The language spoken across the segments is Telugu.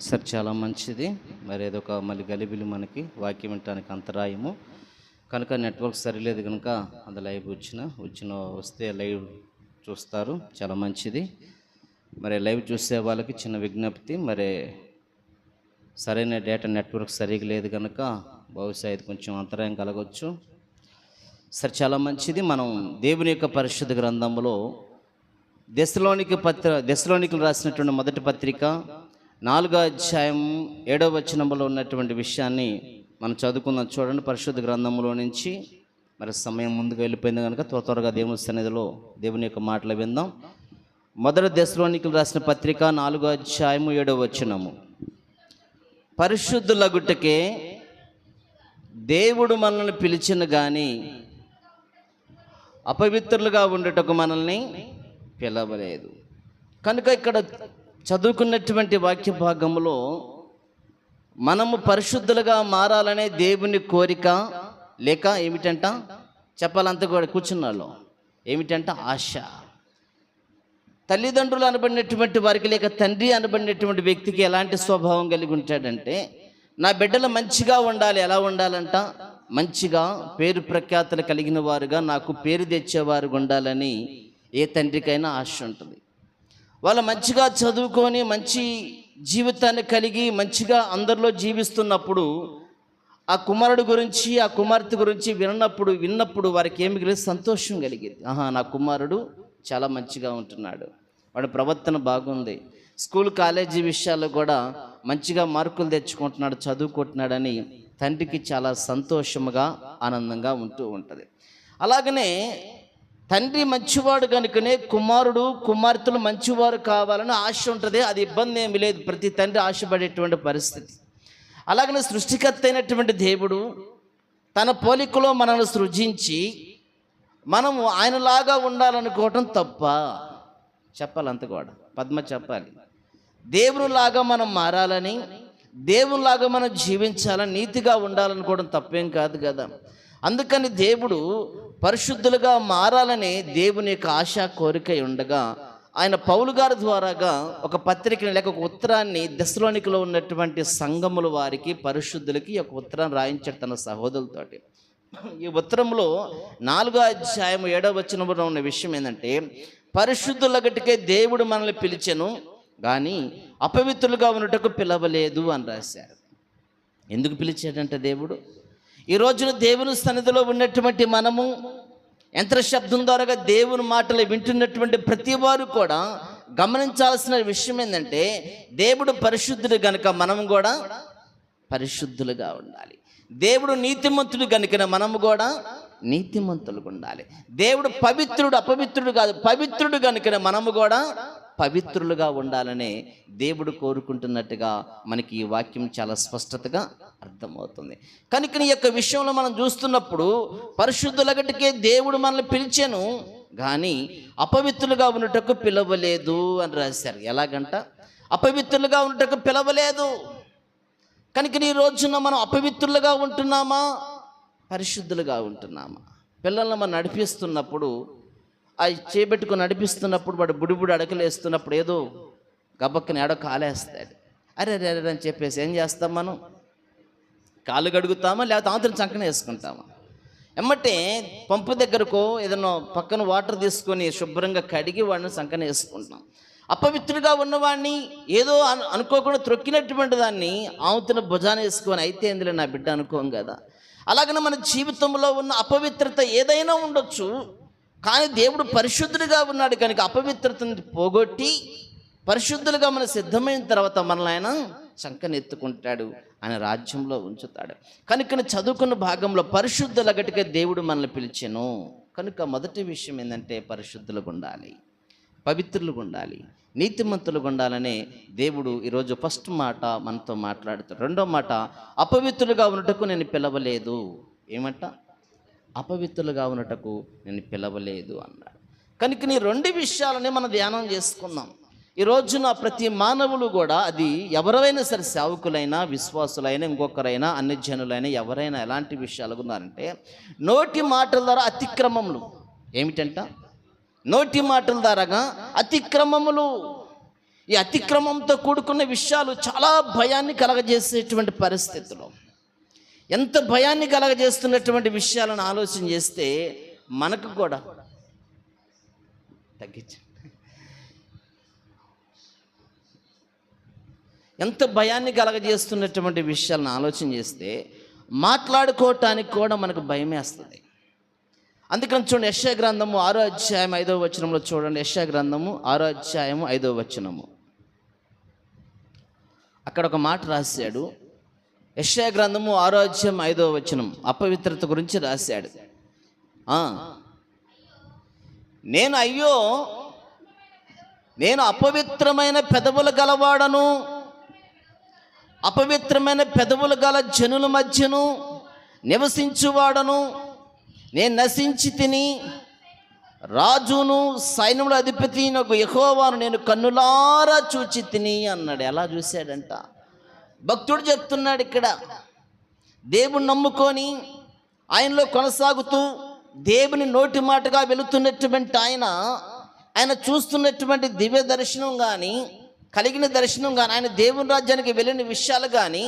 సార్ చాలా మంచిది. మరి ఏదొక మళ్ళీ గలిబిలి మనకి వాక్యం వినటానికి అంతరాయము. కనుక నెట్వర్క్ సరిలేదు కనుక అది లైవ్ వచ్చిన వచ్చిన వస్తే లైవ్ చూస్తారు. చాలా మంచిది. మరి లైవ్ చూసే వాళ్ళకి చిన్న విజ్ఞప్తి మరి సరైన డేటా నెట్వర్క్ సరిగా లేదు కనుక బహుశా ఇది కొంచెం అంతరాయం కలగవచ్చు సరే చాలా మంచిది. మనం దేవుని యొక్క పరిశుద్ధ గ్రంథంలో దశలోనికి పత్ర దశలోనికి రాసినటువంటి మొదటి పత్రిక నాలుగో అధ్యాయం ఏడవ వచనంలో ఉన్నటువంటి విషయాన్ని మనం చదువుకుందాం. చూడండి పరిశుద్ధ గ్రంథంలో నుంచి మరి సమయం ముందుకు వెళ్ళిపోయింది కనుక త్వర త్వరగా దేవుని సన్నిధిలో దేవుని యొక్క మాటలు విందాం. మొదటి దశలోనికి రాసిన పత్రిక నాలుగో అధ్యాయము ఏడవ వచనము. పరిశుద్ధులగుటకే దేవుడు మనల్ని పిలిచిన కానీ అపవిత్రులుగా ఉండటకు మనల్ని పిలవలేదు. కనుక ఇక్కడ చదువుకున్నటువంటి వాక్య భాగంలో మనము పరిశుద్ధులుగా మారాలనే దేవుని కోరిక లేక ఏమిటంట? చెప్పాలంత కూడా కూర్చున్నాలో ఏమిటంట? ఆశ. తల్లిదండ్రులు అనబడినటువంటి వారికి లేక తండ్రి అనబడినటువంటి వ్యక్తికి ఎలాంటి స్వభావం కలిగి ఉంటాడంటే నా బిడ్డలు మంచిగా ఉండాలి. ఎలా ఉండాలంట? మంచిగా పేరు ప్రఖ్యాతలు కలిగిన వారుగా నాకు పేరు తెచ్చేవారు ఉండాలని ఏ తండ్రికైనా ఆశ ఉంటుంది. వాళ్ళు మంచిగా చదువుకొని మంచి జీవితాన్ని కలిగి మంచిగా అందరిలో జీవిస్తున్నప్పుడు ఆ కుమారుడు గురించి ఆ కుమార్తె గురించి విన్నప్పుడు విన్నప్పుడు వారికి ఏమి కలిగి సంతోషం కలిగింది. ఆహా నా కుమారుడు చాలా మంచిగా ఉంటున్నాడు. వాడి ప్రవర్తన బాగుంది. స్కూల్ కాలేజీ విషయాల్లో కూడా మంచిగా మార్కులు తెచ్చుకుంటున్నాడు చదువుకుంటున్నాడని తండ్రికి చాలా సంతోషముగా ఆనందంగా ఉంటూ ఉంటుంది. అలాగనే తండ్రి మంచివాడు కనుకనే కుమారుడు కుమార్తెలు మంచివారు కావాలని ఆశ ఉంటుంది. అది ఇబ్బంది ఏమి లేదు. ప్రతి తండ్రి ఆశపడేటువంటి పరిస్థితి. అలాగనే సృష్టికర్త అయినటువంటి దేవుడు తన పోలికలో మనల్ని సృజించి మనము ఆయనలాగా ఉండాలనుకోవటం తప్ప చెప్పాలి అంత కూడా. పద్మ చెప్పాలి. దేవునిలాగా మనం మారాలని దేవునిలాగా మనం జీవించాలని నీతిగా ఉండాలనుకోవడం తప్పేం కాదు కదా. అందుకని దేవుడు పరిశుద్ధులుగా మారాలని దేవుని యొక్క ఆశ కోరిక ఉండగా ఆయన పౌలు గారి ద్వారాగా ఒక పత్రికని లేక ఒక ఉత్తరాన్ని దశలోనికలో ఉన్నటువంటి సంఘముల వారికి పరిశుద్ధులకి ఒక ఉత్తరాన్ని రాయించాడు తన సహోదరులతోటి. ఈ ఉత్తరంలో నాలుగో అధ్యాయం ఏడవ వచనంలో ఉన్న విషయం ఏంటంటే పరిశుద్ధుల గట్టుకే దేవుడు మనల్ని పిలిచెను కానీ అపవిత్రులుగా ఉన్నటకు పిలవలేదు అని రాశారు. ఎందుకు పిలిచాడంటే దేవుడు? ఈ రోజున దేవుని సన్నిధిలో ఉన్నటువంటి మనము యంత్ర శబ్దం ద్వారా దేవుని మాటలు వింటున్నటువంటి ప్రతి వారు కూడా గమనించాల్సిన విషయం ఏంటంటే దేవుడు పరిశుద్ధుడు గనుక మనం కూడా పరిశుద్ధులుగా ఉండాలి. దేవుడు నీతిమంతుడు గనుక మనము కూడా నీతిమంతులుగా ఉండాలి. దేవుడు పవిత్రుడు అపవిత్రుడు కాదు పవిత్రుడు కనుక మనము కూడా పవిత్రులుగా ఉండాలని దేవుడు కోరుకుంటున్నట్టుగా మనకి ఈ వాక్యం చాలా స్పష్టతగా అర్థమవుతుంది. కనుక నీ యొక్క విషయంలో మనం చూస్తున్నప్పుడు పరిశుద్ధులగటికే దేవుడు మనల్ని పిలిచాను కానీ అపవిత్రులుగా ఉన్నటకు పిలవలేదు అని రాశారు. ఎలాగంట? అపవిత్రులుగా ఉన్నటకు పిలవలేదు. కనుక ఈ రోజున మనం అపవిత్రులుగా ఉంటున్నామా? పరిశుద్ధులుగా ఉంటున్నామా? పిల్లల్ని మనం నడిపిస్తున్నప్పుడు అవి చేపెట్టుకుని నడిపిస్తున్నప్పుడు వాడు బుడిబుడి అడకలేస్తున్నప్పుడు ఏదో గబక్కని ఎడో కాలేస్తాడు. అరే అరే అని చెప్పేసి ఏం చేస్తాం మనం? కాళ్ళు కడుగుతామా లేకపోతే ఆంతరం చంకన వేసుకుంటామా? ఎమ్మటే పంపు దగ్గరకు ఏదైనా పక్కన వాటర్ తీసుకొని శుభ్రంగా కడిగి వాడిని సంకన వేసుకుంటాం. అపవిత్రుడిగా ఉన్నవాడిని ఏదో అను అనుకోకుండా త్రొక్కినటువంటి దాన్ని ఆవుతున్న భుజాన వేసుకొని అయితే ఎందులో నా బిడ్డ అనుకోం కదా. అలాగనే మన జీవితంలో ఉన్న అపవిత్రత ఏదైనా ఉండొచ్చు. కానీ దేవుడు పరిశుద్ధుడిగా ఉన్నాడు కనుక అపవిత్రతను పోగొట్టి పరిశుద్ధులుగా మన సిద్ధమైన తర్వాత మనల్ని ఆయన చంకనెత్తుకుంటాడు ఆయన రాజ్యంలో ఉంచుతాడు. కనుక చదువుకున్న భాగంలో పరిశుద్ధుల గట్టిగా దేవుడు మనల్ని పిలిచెను. కనుక మొదటి విషయం ఏంటంటే పరిశుద్ధులుగా ఉండాలి. పవిత్రులుగా ఉండాలి. నీతిమంతులుగా ఉండాలనే దేవుడు ఈరోజు ఫస్ట్ మాట మనతో మాట్లాడుతాడు. రెండో మాట అపవిత్రులుగా ఉన్నటకు నేను పిలవలేదు. ఏమంట? అపవిత్రులుగా ఉన్నటకు నేను పిలవలేదు అన్నాడు. కనుక నీ రెండు విషయాలని మనం ధ్యానం చేసుకుందాం. ఈ రోజున ప్రతి మానవులు కూడా అది ఎవరైనా సరే సేవకులైనా విశ్వాసులైనా ఇంకొకరైనా అన్ని జనులైనా ఎవరైనా ఎలాంటి విషయాలు ఉన్నారంటే నోటి మాటల ద్వారా అతిక్రమములు. ఏమిటంట? నోటి మాటల ద్వారాగా అతిక్రమములు. ఈ అతిక్రమంతో కూడుకున్న విషయాలు చాలా భయాన్ని కలగజేసేటువంటి పరిస్థితులు. ఎంత భయాన్ని కలగజేస్తున్నటువంటి విషయాలను ఆలోచన చేస్తే మనకు కూడా తగ్గించండి ఎంత భయాన్ని కలగజేస్తున్నటువంటి విషయాలను ఆలోచన చేస్తే మాట్లాడుకోవటానికి కూడా మనకు భయమేస్తుంది అందుకని చూడండి యశా గ్రంథము ఆరో అధ్యాయం ఐదవ వచనంలో చూడండి యశా గ్రంథము ఆరో అధ్యాయము ఐదో వచనము. అక్కడ ఒక మాట రాశాడు. యశా గ్రంథము ఆరో అధ్యాయం ఐదో వచనం అపవిత్రత గురించి రాశాడు. నేను అయ్యో నేను అపవిత్రమైన పెదవులు గలవాడను. అపవిత్రమైన పెదవులు గల జనుల మధ్యను నివసించువాడను. నేను నశించి తిని రాజును సైన్యముల అధిపతి నాకు యహోవాను నేను కన్నులారా చూచి తిని అన్నాడు. ఎలా చూశాడంట? భక్తుడు చెప్తున్నాడు ఇక్కడ. దేవుని నమ్ముకొని ఆయనలో కొనసాగుతూ దేవుని నోటి మాటగా వెళుతున్నటువంటి ఆయన ఆయన చూస్తున్నటువంటి దివ్య దర్శనం కానీ కలిగిన దర్శనం కానీ ఆయన దేవుని రాజ్యానికి వెళ్ళిన విషయాలు కానీ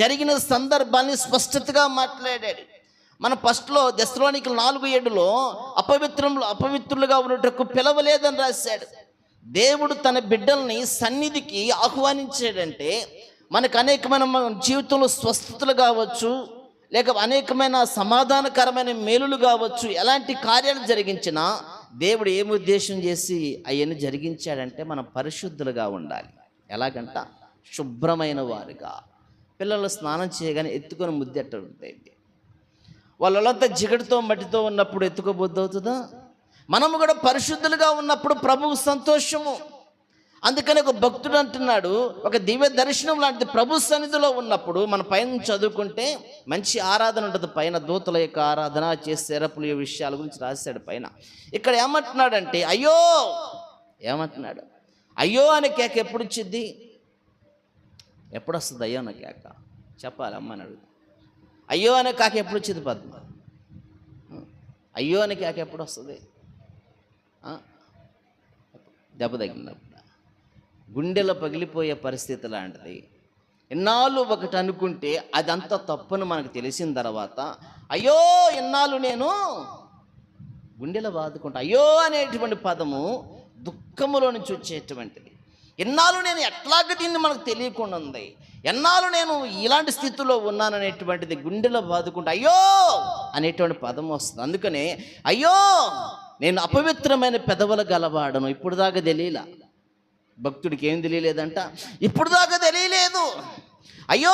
జరిగిన సందర్భాన్ని స్పష్టతగా మాట్లాడాడు. మన ఫస్ట్లో దశలోనికి నాలుగు ఏడులో అపవిత్రంలో అపవిత్రులుగా ఉన్నటకు పిలవలేదని రాశాడు. దేవుడు తన బిడ్డల్ని సన్నిధికి ఆహ్వానించాడంటే మనకు అనేకమైన మన జీవితంలో స్వస్థతలు కావచ్చు లేక అనేకమైన సమాధానకరమైన మేలులు కావచ్చు ఎలాంటి కార్యాలు జరిగించినా దేవుడు ఏమి ఉద్దేశం చేసి అవన్నీ జరిగించాడంటే మనం పరిశుద్ధులుగా ఉండాలి. ఎలాగంట? శుభ్రమైన వారుగా. పిల్లలు స్నానం చేయగానే ఎత్తుకొని ముద్దెట్ట ఉంటుంది వాళ్ళంతా జిగటితో మట్టితో ఉన్నప్పుడు ఎత్తుకోబుద్ధి అవుతుందా? మనము కూడా పరిశుద్ధులుగా ఉన్నప్పుడు ప్రభువు సంతోషము. అందుకని ఒక భక్తుడు అంటున్నాడు ఒక దివ్య దర్శనం లాంటిది ప్రభు సన్నిధిలో ఉన్నప్పుడు మన పైన చదువుకుంటే మంచి ఆరాధన ఉంటుంది పైన దూతల యొక్క ఆరాధన చేసే రపుల విషయాల గురించి రాశాడు పైన. ఇక్కడ ఏమంటున్నాడంటే అయ్యో! ఏమంటున్నాడు? అయ్యో అనే కేక ఎప్పుడు వచ్చింది? ఎప్పుడు వస్తుంది అయ్యో అనే కేక? చెప్పాలి అమ్మని అడుగు అయ్యో అనే కాక ఎప్పుడు వచ్చింది పద్మ? అయ్యో అనే కేక ఎప్పుడు వస్తుంది దెబ్బ తగిలినప్పుడు గుండెలో పగిలిపోయే పరిస్థితి లాంటిది. ఎన్నాళ్ళు ఒకటి అనుకుంటే అదంతా తప్పని మనకు తెలిసిన తర్వాత అయ్యో ఎన్నాళ్ళు నేను గుండెలో బాదుకుంటా అయ్యో అనేటువంటి పదము దుఃఖములో నుంచి వచ్చేటువంటిది. ఎన్నాళ్ళు నేను ఎట్లాగ దీన్ని మనకు తెలియకుండా ఉంది ఎన్నాళ్ళు నేను ఇలాంటి స్థితిలో ఉన్నాననేటువంటిది గుండెలో బాదుకుంటా అయ్యో అనేటువంటి పదం వస్తుంది. అందుకనే అయ్యో నేను అపవిత్రమైన పెదవుల గలవాడను ఇప్పుడు దాకా తెలియలా. భక్తుడికి ఏం తెలియలేదంట? ఇప్పుడు దాకా తెలియలేదు. అయ్యో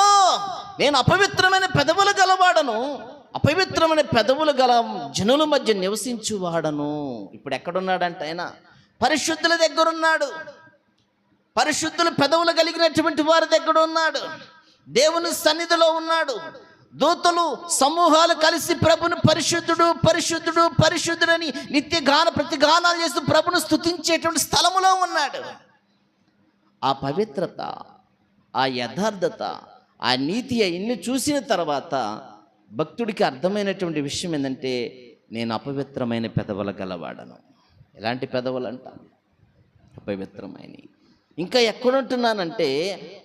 నేను అపవిత్రమైన పెదవులు గలవాడను. అపవిత్రమైన పెదవులు గల జనుల మధ్య నివసించువాడను. ఇప్పుడు ఎక్కడున్నాడంట ఆయన? పరిశుద్ధుల దగ్గరున్నాడు. పరిశుద్ధులు పెదవులు కలిగినటువంటి వారి దగ్గర ఉన్నాడు దేవుని సన్నిధిలో ఉన్నాడు. దూతలు సమూహాలు కలిసి ప్రభుని పరిశుద్ధుడు పరిశుద్ధుడు పరిశుద్ధుడని నిత్య గాన ప్రతిగానాలు చేస్తూ ప్రభును స్తుతించేటువంటి స్థలములో ఉన్నాడు. ఆ పవిత్రత ఆ యథార్థత ఆ నీతి ఇన్ని చూసిన తర్వాత భక్తుడికి అర్థమైనటువంటి విషయం ఏంటంటే నేను అపవిత్రమైన పెదవుల గలవాడను. ఎలాంటి పెదవులు అంటాను అపవిత్రమైన ఇంకా ఎక్కడుంటున్నానంటే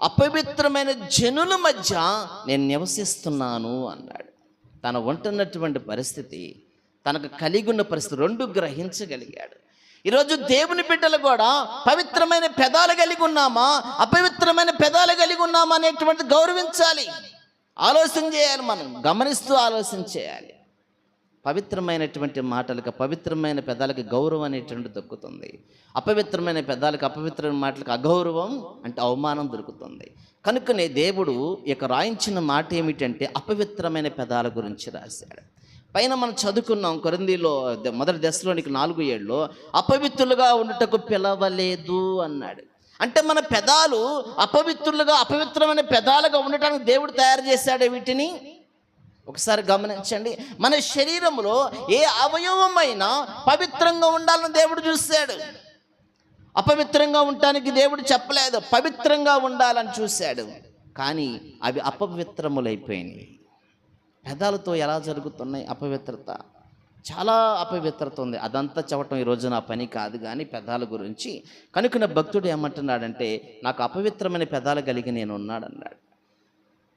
అపవిత్రమైన జనుల మధ్య నేను నివసిస్తున్నాను అన్నాడు. తన ఉంటున్నటువంటి పరిస్థితి తనకు కలిగి ఉన్న పరిస్థితి రెండు గ్రహించగలిగాడు. ఈరోజు దేవుని బిడ్డలు కూడా పవిత్రమైన పెదాలు కలిగి ఉన్నామా? అపవిత్రమైన పెదాలు కలిగి ఉన్నామా అనేటువంటి గౌరవించాలి. ఆలోచన చేయాలి మనం. గమనిస్తూ ఆలోచన చేయాలి. పవిత్రమైనటువంటి మాటలకు పవిత్రమైన పెదాలకు గౌరవం అనేటువంటి దొక్కుతుంది. అపవిత్రమైన పెదాలకు అపవిత్రమైన మాటలకు అగౌరవం అంటే అవమానం దొరుకుతుంది. కనుకనే దేవుడు ఇక రాయించిన మాట ఏమిటంటే అపవిత్రమైన పెదాల గురించి రాశాడు. పైన మనం చదువుకున్నాం కొరిందీలో మొదటి దశలోనికి నాలుగు ఏళ్ళు అపవిత్రులుగా ఉండుటకు పిలవలేదు అన్నాడు. అంటే మన పెదాలు అపవిత్రులుగా అపవిత్రమైన పెదాలుగా ఉండటానికి దేవుడు తయారు చేశాడు వీటిని? ఒకసారి గమనించండి. మన శరీరంలో ఏ అవయవమైనా పవిత్రంగా ఉండాలని దేవుడు చూశాడు. అపవిత్రంగా ఉండటానికి దేవుడు చెప్పలేదు. పవిత్రంగా ఉండాలని చూశాడు. కానీ అవి అపవిత్రములైపోయినాయి పెదాలతో ఎలా జరుగుతున్నాయి అపవిత్రత? చాలా అపవిత్రత ఉంది. అదంతా చెప్పటం ఈరోజు నా పని కాదు కానీ పెదాల గురించి. కనుక నా భక్తుడు ఏమంటున్నాడంటే నాకు అపవిత్రమైన పెదాలు కలిగి నేను ఉన్నాడన్నాడు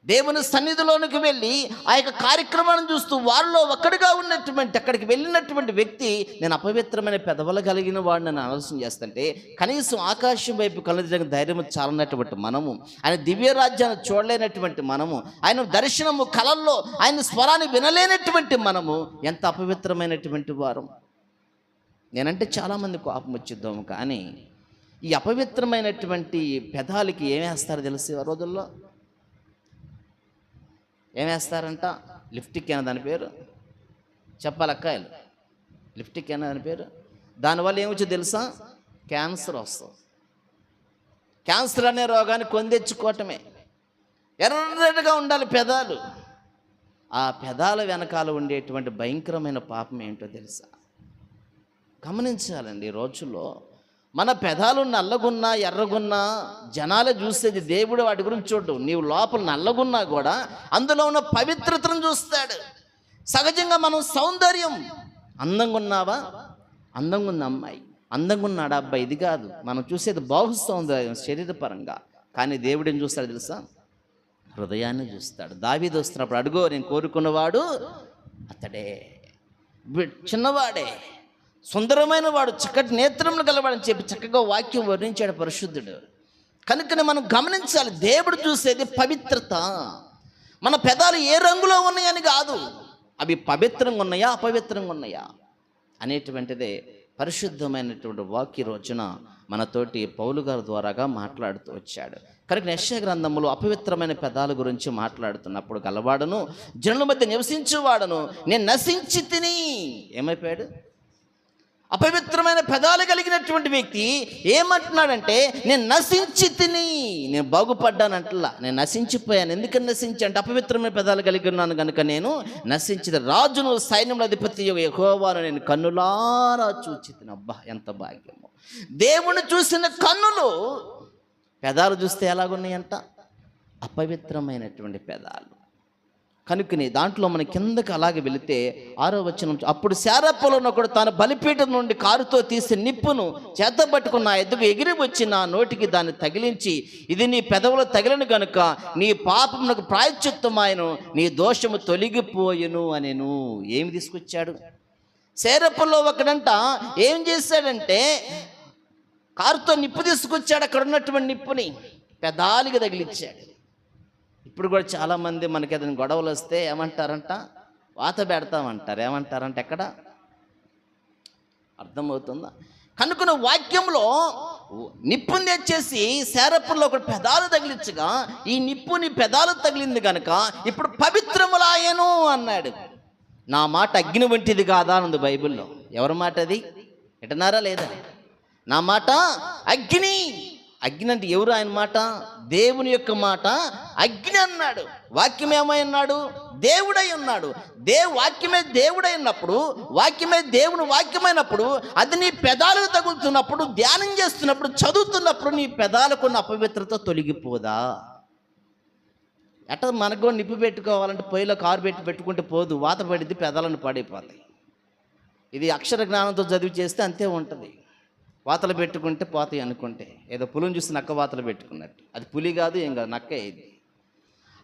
దేవుని సన్నిధిలోనికి వెళ్ళి ఆ యొక్క కార్యక్రమాన్ని చూస్తూ వారిలో ఒక్కడిగా ఉన్నటువంటి అక్కడికి వెళ్ళినటువంటి వ్యక్తి నేను అపవిత్రమైన పెదవులు కలిగిన వాడిని నన్ను ఆలోచన చేస్తుంటే కనీసం ఆకాశం వైపు కలదగిన ధైర్యం చాలనటువంటి మనము ఆయన దివ్యరాజ్యాన్ని చూడలేనటువంటి మనము ఆయన దర్శనము కళల్లో ఆయన స్వరాన్ని వినలేనటువంటి మనము ఎంత అపవిత్రమైనటువంటి వారం. నేనంటే చాలామంది కోపం వచ్చిద్దాము కానీ ఈ అపవిత్రమైనటువంటి పెదాలకి ఏమేస్తారు తెలిసి ఆ రోజుల్లో? ఏమేస్తారంట? లిప్టిక్ లిఫ్టిక్ అయిన దాని పేరు. చెప్పాలక్కాయలు. లిప్టిక్ లిఫ్టిక్ అయిన దాని పేరు. దానివల్ల ఏమొచ్చు తెలుసా? క్యాన్సర్ వస్తుంది. క్యాన్సర్ అనే రోగాన్ని కొందెచ్చుకోవటమే. ఎర్రగా ఉండాలి పెదాలు. ఆ పెదాల వెనకాల ఉండేటువంటి భయంకరమైన పాపం ఏంటో తెలుసా? గమనించాలండి ఈ రోజుల్లో మన పెదాలు నల్లగున్నా ఎర్రగున్నా జనాలు చూసేది దేవుడు వాటి గురించి చూడు నీవు లోపల నల్లగున్నా కూడా అందులో ఉన్న పవిత్రతను చూస్తాడు. సహజంగా మనం సౌందర్యం. అందంగా ఉన్నావా అందంగా ఉంది అమ్మాయి. అందంగా ఉన్నాడు అబ్బాయి ఇది కాదు. మనం చూసేది బాహు సౌందర్యం శరీరపరంగా. కానీ దేవుడు ఏం చూస్తాడు తెలుసా? హృదయాన్ని చూస్తాడు. దావీదు వస్తున్నప్పుడు అడుగో నేను కోరుకున్నవాడు అతడే. చిన్నవాడే. సుందరమైన వాడు చక్కటి నేత్రములు గలవాడని చెప్పి చక్కగా వాక్యం వర్ణించాడు పరిశుద్ధుడు. కనుకనే మనం గమనించాలి దేవుడు చూసేది పవిత్రత. మన పెదాలు ఏ రంగులో ఉన్నాయని కాదు. అవి పవిత్రంగా ఉన్నాయా అపవిత్రంగా ఉన్నాయా? అనేటువంటిదే పరిశుద్ధమైనటువంటి వాక్య రోజున మనతోటి పౌలు గారి ద్వారాగా మాట్లాడుతూ వచ్చాడు. కనుక నిశ్చయ గ్రంథంలో అపవిత్రమైన పెదాల గురించి మాట్లాడుతున్నప్పుడు గలవాడను జనుల మధ్య నివసించేవాడను నేను నశించి తిని. ఏమైపోయాడు? అపవిత్రమైన పెదాలు కలిగినటువంటి వ్యక్తి ఏమంటున్నాడంటే నేను నశించి తిని నేను బాగుపడ్డానంటలా నేను నశించిపోయాను. ఎందుకని నశించి? అంటే అపవిత్రమైన పెదాలు కలిగి ఉన్నాను కనుక నేను నశించిన రాజును సైన్యముల అధిపతి యెహోవాను నేను కన్నులారా చూచి అబ్బా ఎంత భాగ్యము. దేవుని చూసిన కన్నులు పెదాలు చూస్తే ఎలాగున్నాయంట? అపవిత్రమైనటువంటి పెదాలు. కనుక్కుని దాంట్లో మన కిందకి అలాగే వెళితే ఆరో వచనం అప్పుడు శారప్పలను ఒకడు తన బలిపీఠం నుండి కారుతో తీసి నిప్పును చేత పట్టుకున్న నా ఎద్దుకు ఎగిరి వచ్చి నా నోటికి దాన్ని తగిలించి ఇది నీ పెదవులు తగిలిన గనుక నీ పాపమునకు ప్రాయశ్చిత్తమాయను నీ దోషము తొలగిపోయెను అనేను. ఏమి తీసుకొచ్చాడు? శారప్పలో ఒకడంట ఏం చేశాడంటే కారుతో నిప్పు తీసుకొచ్చాడు అక్కడ ఉన్నటువంటి నిప్పుని పెదాలిగా తగిలిచ్చాడు. ఇప్పుడు కూడా చాలామంది మనకి ఏదైనా గొడవలు వస్తే ఏమంటారంట? వాత పెడతామంటారు ఏమంటారంట ఎక్కడ? అర్థమవుతుందా? కనుకున్న వాక్యంలో నిప్పుని తెచ్చేసి శారపుల్లో ఒక పెదాలు తగిలించగా ఈ నిప్పు నీ పెదాలు తగిలింది కనుక ఇప్పుడు పవిత్రములాయను అన్నాడు. నా మాట అగ్ని వంటిది కాదా ఉంది బైబిల్లో. ఎవరి మాట అది? ఎటనారా లేదా? నా మాట అగ్ని. అగ్ని అంటే ఎవరు ఆయన మాట? దేవుని యొక్క మాట. అగ్ని అన్నాడు. వాక్యం ఏమై ఉన్నాడు? దేవుడై ఉన్నాడు. దే వాక్యమే దేవుడై ఉన్నప్పుడు వాక్యమే దేవుని వాక్యమైనప్పుడు అది నీ పెదాలకు తగులుతున్నప్పుడు ధ్యానం చేస్తున్నప్పుడు చదువుతున్నప్పుడు నీ పెదాలకు ఉన్న అపవిత్రత తొలగిపోదా? ఎట మనకు కూడా నిప్పు పెట్టుకోవాలంటే పొయ్యిలో కారు పెట్టి పెట్టుకుంటే పోదు వాత పడిద్ది పెదాలను పాడైపోతాయి. ఇది అక్షర జ్ఞానంతో చదివి చేస్తే అంతే ఉంటుంది. వాతలు పెట్టుకుంటే పోతాయి అనుకుంటే. ఏదో పులిని చూసి నక్క వాతలు పెట్టుకున్నట్టు. అది పులి కాదు ఏం కాదు నక్క ఇది.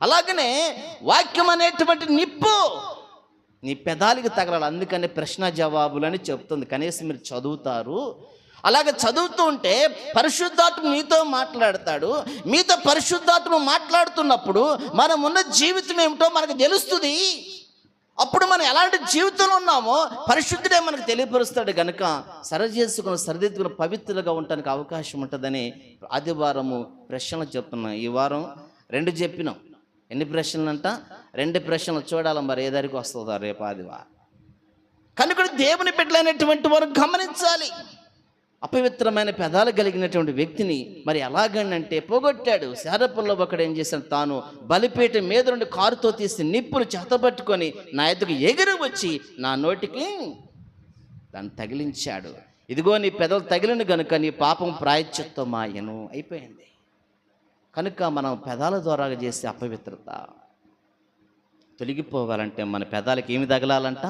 అలాగనే వాక్యం అనేటువంటి నిప్పు. నీ పెదాలకి తగలాలి అందుకనే ప్రశ్న జవాబులని చెప్తుంది. కనీసం మీరు చదువుతారు. అలాగే చదువుతూ ఉంటే పరిశుద్ధాత్మ మీతో మాట్లాడతాడు. మీతో పరిశుద్ధాత్మ మాట్లాడుతున్నప్పుడు మనం ఉన్న జీవితం ఏమిటో మనకు తెలుస్తుంది. అప్పుడు మనం ఎలాంటి జీవితంలో ఉన్నామో పరిశుద్ధుడే మనకు తెలియపరుస్తాడు కనుక సరి చేసుకుని సరిదిద్దుకుని పవిత్రులుగా ఉండడానికి అవకాశం ఉంటుందని ఆదివారము ప్రశ్నలు చెప్తున్నాం. ఈ వారం రెండు చెప్పినాం. ఎన్ని ప్రశ్నలు అంట రెండు ప్రశ్నలు చూడాలి మరి ఏ దారికి వస్తుందో రేపు ఆదివారం. కనుక దేవుని బిడ్డలైనటువంటి వారు గమనించాలి. అపవిత్రమైన పెదాలు కలిగినటువంటి వ్యక్తిని మరి ఎలాగంటే పోగొట్టాడు. శారపుల్లో ఒకడు ఏం చేశాను తాను బలిపీఠం మీద నుండి కారుతో తీసి నిప్పులు చేతపట్టుకొని నా ఎద్దుకు ఎగిరి వచ్చి నా నోటికి దాన్ని తగిలించాడు. ఇదిగో నీ పెదలు తగిలిన గనుక నీ పాపం ప్రాయశ్చిత్తమాయను అయిపోయింది. కనుక మనం పెదాల ద్వారా చేసే అపవిత్రత తొలగిపోవాలంటే మన పెదాలకి ఏమి తగలాలంట?